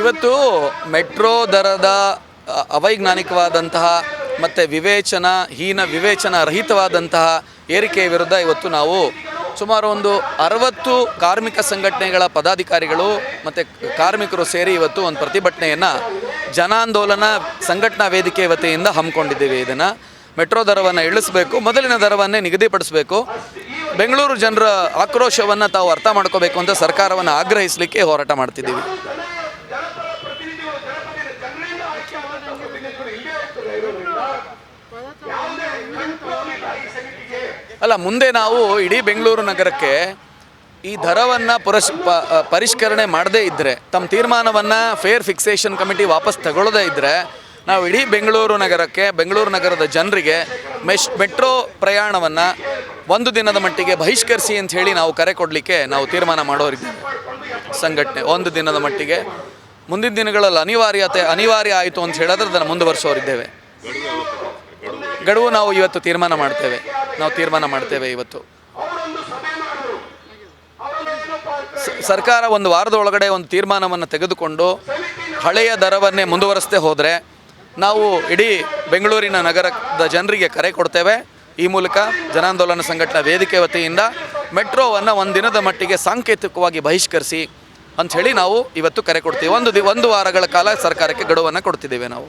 ಇವತ್ತು ಮೆಟ್ರೋ ದರದ ಅವೈಜ್ಞಾನಿಕವಾದಂತಹ ಮತ್ತು ವಿವೇಚನ, ಹೀನ ವಿವೇಚನ ರಹಿತವಾದಂತಹ ಏರಿಕೆಯ ವಿರುದ್ಧ ಇವತ್ತು ನಾವು ಸುಮಾರು ಒಂದು ಅರವತ್ತು ಕಾರ್ಮಿಕ ಸಂಘಟನೆಗಳ ಪದಾಧಿಕಾರಿಗಳು ಮತ್ತು ಕಾರ್ಮಿಕರು ಸೇರಿ ಇವತ್ತು ಒಂದು ಪ್ರತಿಭಟನೆಯನ್ನು ಜನಾಂದೋಲನ ಸಂಘಟನಾ ವೇದಿಕೆ ವತಿಯಿಂದ ಹಮ್ಮಿಕೊಂಡಿದ್ದೀವಿ. ಇದನ್ನು ಮೆಟ್ರೋ ದರವನ್ನು ಇಳಿಸಬೇಕು, ಮೊದಲಿನ ದರವನ್ನೇ ನಿಗದಿಪಡಿಸಬೇಕು. ಬೆಂಗಳೂರು ಜನರ ಆಕ್ರೋಶವನ್ನು ತಾವು ಅರ್ಥ ಮಾಡ್ಕೋಬೇಕು ಅಂತ ಸರ್ಕಾರವನ್ನು ಆಗ್ರಹಿಸಲಿಕ್ಕೆ ಹೋರಾಟ ಮಾಡ್ತಿದ್ದೀವಿ. ಅಲ್ಲ, ಮುಂದೆ ನಾವು ಇಡೀ ಬೆಂಗಳೂರು ನಗರಕ್ಕೆ ಈ ದರವನ್ನು ಪುರಸ್ ಪರಿಷ್ಕರಣೆ ಮಾಡದೇ ಇದ್ದರೆ ತಮ್ಮ ತೀರ್ಮಾನವನ್ನು ಫೇರ್ ಫಿಕ್ಸೇಷನ್ ಕಮಿಟಿ ವಾಪಸ್ ತಗೊಳ್ಳದೇ ಇದ್ದರೆ ನಾವು ಇಡೀ ಬೆಂಗಳೂರು ನಗರಕ್ಕೆ, ಬೆಂಗಳೂರು ನಗರದ ಜನರಿಗೆ ಮೆಶ್, ಮೆಟ್ರೋ ಪ್ರಯಾಣವನ್ನು ಒಂದು ದಿನದ ಮಟ್ಟಿಗೆ ಬಹಿಷ್ಕರಿಸಿ ಅಂತ ಹೇಳಿ ನಾವು ಕರೆ ಕೊಡಲಿಕ್ಕೆ ನಾವು ತೀರ್ಮಾನ ಮಾಡೋರಿದ್ದೇವೆ. ಸಂಘಟನೆ, ಒಂದು ದಿನದ ಮಟ್ಟಿಗೆ. ಮುಂದಿನ ದಿನಗಳಲ್ಲಿ ಅನಿವಾರ್ಯತೆ, ಅನಿವಾರ್ಯ ಆಯಿತು ಅಂತ ಹೇಳಿದ್ರೆ ಅದನ್ನು ಮುಂದುವರಿಸೋರಿದ್ದೇವೆ. ಗಡುವು ನಾವು ಇವತ್ತು ತೀರ್ಮಾನ ಮಾಡ್ತೇವೆ. ನಾವು ತೀರ್ಮಾನ ಮಾಡ್ತೇವೆ ಇವತ್ತು. ಸರ್ಕಾರ ಒಂದು ವಾರದ ಒಳಗಡೆ ಒಂದು ತೀರ್ಮಾನವನ್ನು ತೆಗೆದುಕೊಂಡು ಹಳೆಯ ದರವನ್ನೇ ಮುಂದುವರಿಸದೆ ಹೋದರೆ ನಾವು ಇಡೀ ಬೆಂಗಳೂರಿನ ನಗರದ ಜನರಿಗೆ ಕರೆ ಕೊಡ್ತೇವೆ. ಈ ಮೂಲಕ ಜನಾಂದೋಲನ ಸಂಘಟನಾ ವೇದಿಕೆ ವತಿಯಿಂದ ಮೆಟ್ರೋವನ್ನು ಒಂದು ದಿನದ ಮಟ್ಟಿಗೆ ಸಾಂಕೇತಿಕವಾಗಿ ಬಹಿಷ್ಕರಿಸಿ ಅಂತ ಹೇಳಿ ನಾವು ಇವತ್ತು ಕರೆ ಕೊಡ್ತೀವಿ. ಒಂದು ದಿ ಒಂದು ವಾರಗಳ ಕಾಲ ಸರ್ಕಾರಕ್ಕೆ ಗಡುವನ್ನು ಕೊಡ್ತಿದ್ದೇವೆ ನಾವು.